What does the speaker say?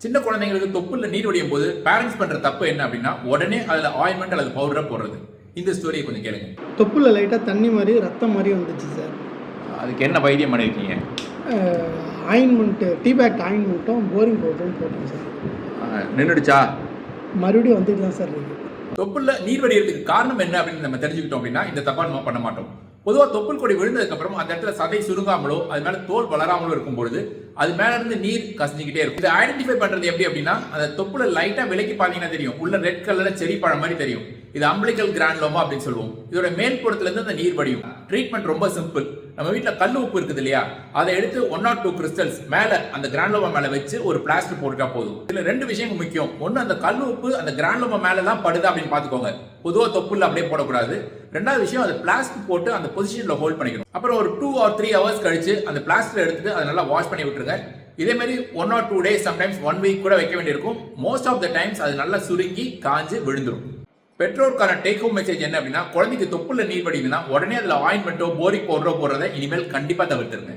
சின்ன குழந்தைங்களுக்கு தொப்புல நீர் வடியும் போது பேரண்ட்ஸ் பண்ற தப்பு என்ன அப்படின்னா உடனே அதுல ஆயின்மெண்ட் அல்லது பவுடரை போடுறது. இந்த ஸ்டோரியை கொஞ்சம் கேளுங்க. தொப்புல லைட்டாக தண்ணி மாதிரி ரத்தம் மாதிரி வந்துச்சு சார் அதுக்கு என்ன வைத்தியம் பண்ணிருக்கீங்க? ஆயின்மெண்ட்டு டீபேக் ஆயின்மெண்ட்டும் போரிங் பவுடரும் போட்டேன் சார் நின்றுடுச்சா மறுபடியும் வந்துட்டு தான் சார் தொப்புல நீர் வடிகிறதுக்கு காரணம் என்ன அப்படின்னு நம்ம தெரிஞ்சுக்கிட்டோம் அப்படின்னா இந்த தப்பா நம்ம பண்ண மாட்டோம். பொதுவாக தொப்புள் கொடி விழுந்ததுக்கப்புறம் அந்த இடத்துல சதை சுருங்காமலோ அது மேலே தோல் வளராமலோ இருக்கும் பொழுது அது மேல இருந்து நீர் கசிஞ்சுக்கிட்டே இருக்கும். இதை ஐடென்டிஃபை பண்றது எப்படி அப்படின்னா அந்த தொப்புல லைட்டா விலக்கி பாத்தீங்கன்னா தெரியும். உள்ள ரெட் கலர்ல செரி பழம் மாதிரி தெரியும். இது அம்பிளிக்கல் கிராண்ட்லோமா அப்படின்னு சொல்லுவோம். இதோட மேல் இருந்து அந்த நீர் வடியும். ட்ரீட்மெண்ட் ரொம்ப சிம்பிள் நம்ம வீட்டில் கல் உப்பு இருக்குது இல்லையா? அதை எடுத்து ஒன் நாட் டூ கிறிஸ்டல்ஸ் மேலே அந்த கிராண்ட்லோமா மேலே வச்சு ஒரு பிளாஸ்டர் போட்டுட்டா போதும். இதில் ரெண்டு விஷயங்கள் முக்கியம். ஒன்று அந்த கல் உப்பு அந்த கிராண்ட்லோமா மேலே தான் படுதா அப்படின்னு பார்த்துக்கோங்க. பொதுவாக தொப்புல அப்படியே போடக்கூடாது. ரெண்டாவது விஷயம் அது பிளாஸ்டிக் போட்டு அந்த பொசிஷனில் ஹோல்ட் பண்ணிக்கணும். அப்புறம் ஒரு டூ ஆர் த்ரீ ஹவர்ஸ் கழிச்சு அந்த பிளாஸ்டிக் எடுத்துட்டு அதை நல்லா வாஷ் பண்ணி விட்டுருங்க. இதே மாதிரி one or two days sometimes one week கூட வைக்க வேண்டியிருக்கும். மோஸ்ட் ஆஃப் த டைம்ஸ் அது நல்லா சுருங்கி காஞ்சு விழுந்துடும் பெற்றோருக்கான டேக் ஹோம் மெசேஜ் என்ன அப்படின்னா குழந்தைக்கு தொப்புல நீர் படிக்குதுன்னா உடனே அதில் ஆயின்மெண்ட்டோ போரிக் பவுடரோ போடுறதை இனிமேல் கண்டிப்பாக தவிர்த்துருங்க.